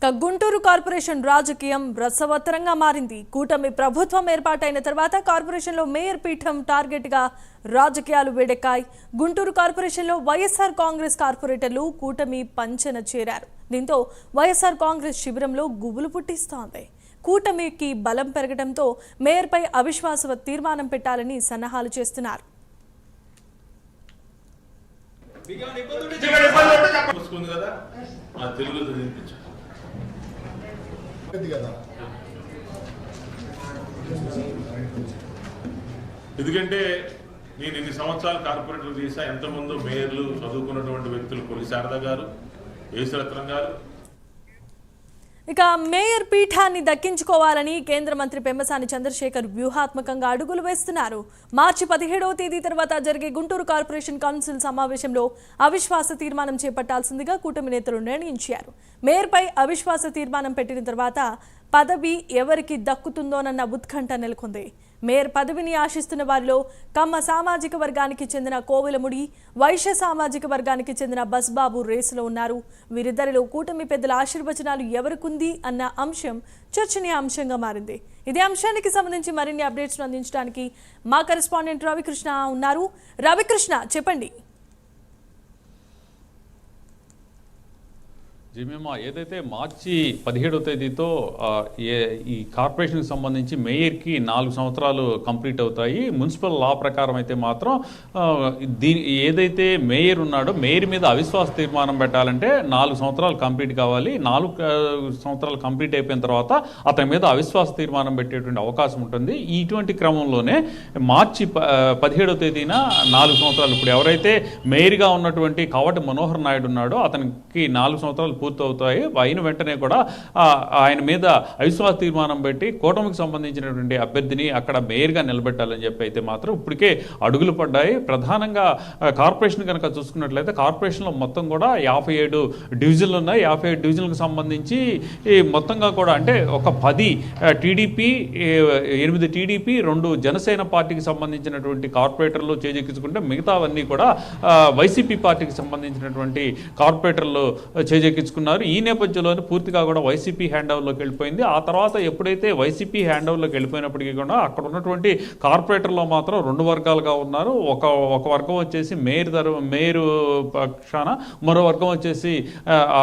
ఇక గుంటూరు కార్పొరేషన్ రాజకీయం రసవత్తరంగా మారింది. కూటమి ప్రభుత్వం ఏర్పాటైన తర్వాత కార్పొరేషన్లో మేయర్ పీఠం టార్గెట్గా రాజకీయాలు వేడెక్కాయి. గుంటూరు కార్పొరేషన్లో వైఎస్ఆర్ కాంగ్రెస్ కార్పొరేటర్లు కూటమి పంచన చేరారు. దీంతో వైఎస్ఆర్ కాంగ్రెస్ శిబిరంలో గుబులు పుట్టిస్తోంది. కూటమికి బలం పెరగడంతో మేయర్పై అవిశ్వాస తీర్మానం పెట్టాలని సన్నాహాలు చేస్తున్నారు. తెలుగులో ఎందుకంటే నేను ఇన్ని సంవత్సరాలు కార్పొరేటర్ చేశా ఎంతమందో మేయర్లు చదువుకున్నటువంటి వ్యక్తులు కొలి శారద గారు యేసురత్నం గారు ఇక మేయర్ పీఠాన్ని దక్కించుకోవాలని కేంద్ర మంత్రి పెమ్మసాని చంద్రశేఖర్ వ్యూహాత్మకంగా అడుగులు వేస్తున్నారు. మార్చి పదిహేడవ తేదీ తర్వాత జరిగే గుంటూరు కార్పొరేషన్ కౌన్సిల్ సమావేశంలో అవిశ్వాస తీర్మానం చేపట్టాల్సిందిగా కూటమి నేతలు నిర్ణయించారు. మేయర్పై అవిశ్వాస తీర్మానం పెట్టిన తర్వాత పదవి ఎవరికి దక్కుతుందోనన్న ఉత్కంఠ నెలకొంది. మేయర్ పదవిని ఆశిస్తున్న వారిలో కమ్మ సామాజిక వర్గానికి చెందిన కోవెలముడి వైశ్య సామాజిక వర్గానికి చెందిన బస్బాబు రేసులో ఉన్నారు. వీరిద్దరిలో కూటమి పెద్దల ఆశీర్వచనాలు ఎవరికుంది అన్న అంశం చర్చనీయాంశంగా మారింది. ఇదే అంశానికి సంబంధించి మరిన్ని అప్డేట్స్ అందించడానికి మా కరెస్పాండెంట్ రవికృష్ణ ఉన్నారు. రవికృష్ణ చెప్పండి. జిమేమా ఏదైతే మార్చి పదిహేడో తేదీతో ఈ కార్పొరేషన్కి సంబంధించి మేయర్కి నాలుగు సంవత్సరాలు కంప్లీట్ అవుతాయి. మున్సిపల్ లా ప్రకారం అయితే మాత్రం దీని ఏదైతే మేయర్ ఉన్నాడో మేయర్ మీద అవిశ్వాస తీర్మానం పెట్టాలంటే నాలుగు సంవత్సరాలు కంప్లీట్ కావాలి. నాలుగు సంవత్సరాలు కంప్లీట్ అయిపోయిన తర్వాత అతని మీద అవిశ్వాస తీర్మానం పెట్టేటువంటి అవకాశం ఉంటుంది. ఇటువంటి క్రమంలోనే మార్చి ప- తేదీన నాలుగు సంవత్సరాలు ఇప్పుడు ఎవరైతే మేయర్గా ఉన్నటువంటి కావటి మనోహర్ నాయుడు ఉన్నాడో అతనికి నాలుగు సంవత్సరాలు పూర్తవుతాయి. అయిన వెంటనే కూడా ఆయన మీద అవిశ్వాస తీర్మానం పెట్టి కూటమికి సంబంధించినటువంటి అభ్యర్థిని అక్కడ మేయర్గా నిలబెట్టాలని చెప్పి అయితే మాత్రం ఇప్పటికే అడుగులు పడ్డాయి. ప్రధానంగా కార్పొరేషన్ కనుక చూసుకున్నట్లయితే కార్పొరేషన్లో మొత్తం కూడా యాభై ఏడు డివిజన్లు ఉన్నాయి. యాభై ఏడు డివిజన్లకు సంబంధించి ఈ మొత్తంగా కూడా అంటే ఒక పది టీడీపీ ఎనిమిది టీడీపీ రెండు జనసేన పార్టీకి సంబంధించినటువంటి కార్పొరేటర్లు చేజెక్కించుకుంటే మిగతావన్నీ కూడా వైసీపీ పార్టీకి సంబంధించినటువంటి కార్పొరేటర్లు చేజెక్కించుకున్నారు ఈ నేపథ్యంలోనే పూర్తిగా కూడా వైసీపీ హ్యాండ్ ఓవర్లోకి వెళ్ళిపోయింది. ఆ తర్వాత ఎప్పుడైతే వైసీపీ హ్యాండ్ ఓవర్లోకి వెళ్ళిపోయినప్పటికీ కూడా అక్కడ ఉన్నటువంటి కార్పొరేటర్లో మాత్రం రెండు వర్గాలుగా ఉన్నారు. ఒక ఒక వర్గం వచ్చేసి మేయర్ తర మేయర్ పక్షాన మరో వర్గం వచ్చేసి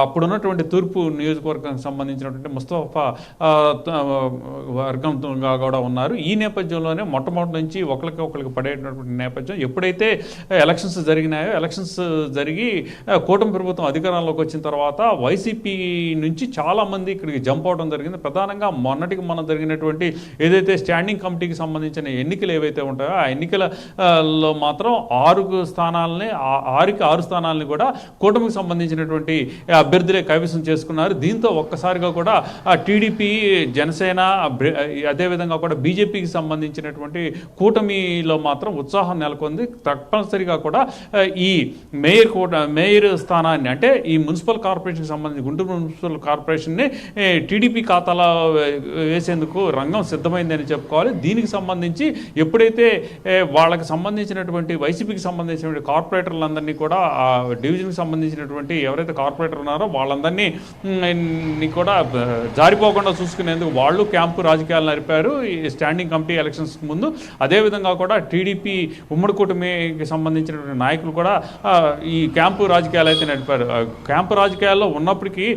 అప్పుడున్నటువంటి తూర్పు నియోజకవర్గానికి సంబంధించినటువంటి ముస్తఫా త- వర్గంగా కూడా ఉన్నారు. ఈ నేపథ్యంలోనే మొట్టమొదటి నుంచి ఒకరికి ఒకరికి పడేటటువంటి నేపథ్యం ఎప్పుడైతే ఎలక్షన్స్ జరిగినాయో ఎలక్షన్స్ జరిగి కూటమి ప్రభుత్వం అధికారంలోకి వచ్చిన తర్వాత వైసీపీ నుంచి చాలా మంది ఇక్కడికి జంప్ అవడం జరిగింది. ప్రధానంగా మొన్నటికి మన జరిగినటువంటి ఏదైతే స్టాండింగ్ కమిటీకి సంబంధించిన ఎన్నికలు ఏవైతే ఉంటాయో ఆ ఎన్నికల మాత్రం ఆరు స్థానాలని ఆరుకి ఆరు స్థానాలని కూడా కూటమికి సంబంధించినటువంటి అభ్యర్థులే కైవసం చేసుకున్నారు. దీంతో ఒక్కసారిగా కూడా టీడీపీ జనసేన అదేవిధంగా కూడా బీజేపీకి సంబంధించినటువంటి కూటమిలో మాత్రం ఉత్సాహం నెలకొంది. తప్పనిసరిగా కూడా ఈ మేయర్ కూట మేయర్ స్థానాన్ని అంటే ఈ మున్సిపల్ కార్పొరేషన్ కార్పొరేషన్కి సంబంధించి గుంటూరు మున్సిపల్ కార్పొరేషన్ని టీడీపీ ఖాతాలో వేసేందుకు రంగం సిద్ధమైందని చెప్పుకోవాలి. దీనికి సంబంధించి ఎప్పుడైతే వాళ్ళకి సంబంధించినటువంటి వైసీపీకి సంబంధించినటువంటి కార్పొరేటర్లందరినీ కూడా ఆ డివిజన్కి సంబంధించినటువంటి ఎవరైతే కార్పొరేటర్ ఉన్నారో వాళ్ళందరినీ కూడా జారిపోకుండా చూసుకునేందుకు వాళ్ళు క్యాంపు రాజకీయాలు నడిపారు. ఈ స్టాండింగ్ కమిటీ ఎలక్షన్స్ ముందు. అదేవిధంగా కూడా టీడీపీ ఉమ్మడి కూటమికి సంబంధించినటువంటి నాయకులు కూడా ఈ క్యాంపు రాజకీయాలు అయితే నడిపారు. క్యాంపు రాజకీయాల్లో ఉన్నప్పటికీ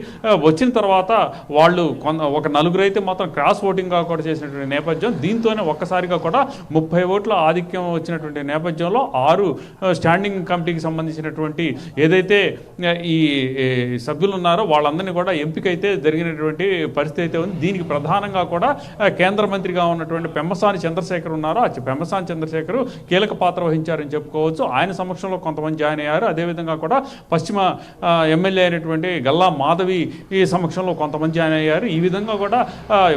వచ్చిన తర్వాత వాళ్ళు కొంత ఒక నలుగురు అయితే మాత్రం క్రాస్ ఓటింగ్గా కూడా చేసినటువంటి నేపథ్యం దీంతోనే ఒక్కసారిగా కూడా ముప్పై ఓట్ల ఆధిక్యం వచ్చినటువంటి నేపథ్యంలో ఆరు స్టాండింగ్ కమిటీకి సంబంధించినటువంటి ఏదైతే ఈ సభ్యులు ఉన్నారో వాళ్ళందరినీ కూడా ఎంపిక అయితే జరిగినటువంటి పరిస్థితి అయితే ఉంది. దీనికి ప్రధానంగా కూడా కేంద్ర మంత్రిగా ఉన్నటువంటి పెమ్మసాని చంద్రశేఖర్ ఉన్నారో. ఆ పెమ్మసాని చంద్రశేఖర్ కీలక పాత్ర వహించారని చెప్పుకోవచ్చు. ఆయన సమక్షంలో కొంతమంది జాయిన్ అయ్యారు. అదేవిధంగా కూడా పశ్చిమ ఎమ్మెల్యే అయినటువంటి గల్లా మాధవి ఈ సమక్షంలో కొంతమంది జాయిన్ అయ్యారు. ఈ విధంగా కూడా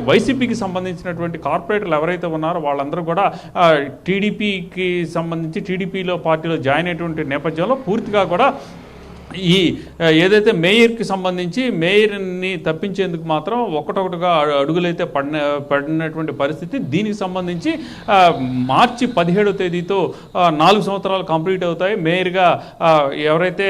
వైసీపీకి సంబంధించినటువంటి కార్పొరేటర్లు ఎవరైతే ఉన్నారో వాళ్ళందరూ కూడా టీడీపీకి సంబంధించి టీడీపీలో పార్టీలో జాయిన్ అయినటువంటి నేపథ్యంలో పూర్తిగా కూడా ఈ ఏదైతే మేయర్కి సంబంధించి మేయర్ని తప్పించేందుకు మాత్రం ఒకటొకటిగా అడుగులైతే పడిన పడినటువంటి పరిస్థితి. దీనికి సంబంధించి మార్చి పదిహేడో తేదీతో నాలుగు సంవత్సరాలు కంప్లీట్ అవుతాయి. మేయర్గా ఎవరైతే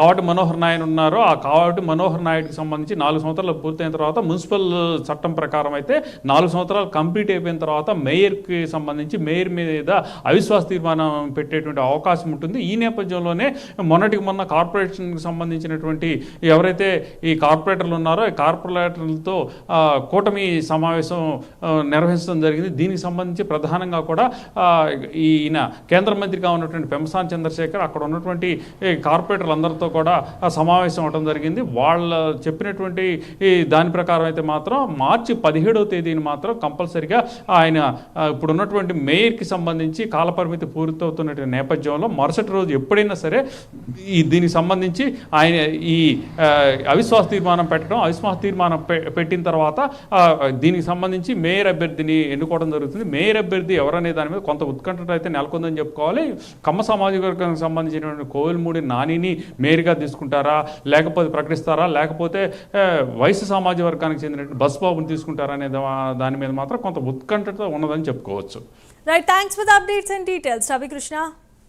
కావటి మనోహర్ నాయన్ ఉన్నారో ఆ కావటి మనోహర్ నాయుడికి సంబంధించి నాలుగు సంవత్సరాలు పూర్తయిన తర్వాత మున్సిపల్ చట్టం ప్రకారం అయితే నాలుగు సంవత్సరాలు కంప్లీట్ అయిపోయిన తర్వాత మేయర్కి సంబంధించి మేయర్ మీద అవిశ్వాస తీర్మానం పెట్టేటువంటి అవకాశం ఉంటుంది. ఈ నేపథ్యంలోనే మొన్నటికి మొన్న కార్పొరేషన్ సంబంధించినటువంటి ఎవరైతే ఈ కార్పొరేటర్లు ఉన్నారో ఈ కార్పొరేటర్లతో కూటమి సమావేశం నిర్వహించడం జరిగింది. దీనికి సంబంధించి ప్రధానంగా కూడా ఈయన కేంద్ర మంత్రిగా ఉన్నటువంటి పెంసాన్ చంద్రశేఖర్ అక్కడ ఉన్నటువంటి ఈ కార్పొరేటర్లందరితో కూడా సమావేశం అవడం జరిగింది. వాళ్ళ చెప్పినటువంటి ఈ దాని ప్రకారం అయితే మాత్రం మార్చి పదిహేడవ తేదీని మాత్రం కంపల్సరిగా ఆయన ఇప్పుడున్నటువంటి ఇప్పుడు ఉన్నటువంటి మేయర్కి సంబంధించి కాలపరిమితి పూర్తవుతున్న నేపథ్యంలో మరుసటి రోజు ఎప్పుడైనా సరే ఈ దీనికి సంబంధించి ఆయన ఈ అవిశ్వాస తీర్మానం పెట్టడం అవిశ్వాస తీర్మానం పె- పెట్టిన తర్వాత దీనికి సంబంధించి మేయర్ అభ్యర్థిని ఎన్నుకోవడం జరుగుతుంది. మేయర్ అభ్యర్థి ఎవరనే దాని మీద కొంత ఉత్కంఠ అయితే నెలకొందని చెప్పుకోవాలి. కమ్మ సామాజిక వర్గానికి సంబంధించినటువంటి కోవిల్మూడి నానిని మేయర్గా తీసుకుంటారా? లేకపోతే ప్రకటిస్తారా? లేకపోతే వయసు వైశ్య సామాజిక వర్గానికి చెందినటువంటి బస్బాబుని తీసుకుంటారా అనే దాని మీద మాత్రం కొంత ఉత్కంఠత ఉన్నదని చెప్పుకోవచ్చు. Right thanks for the updates and details Ravikrishna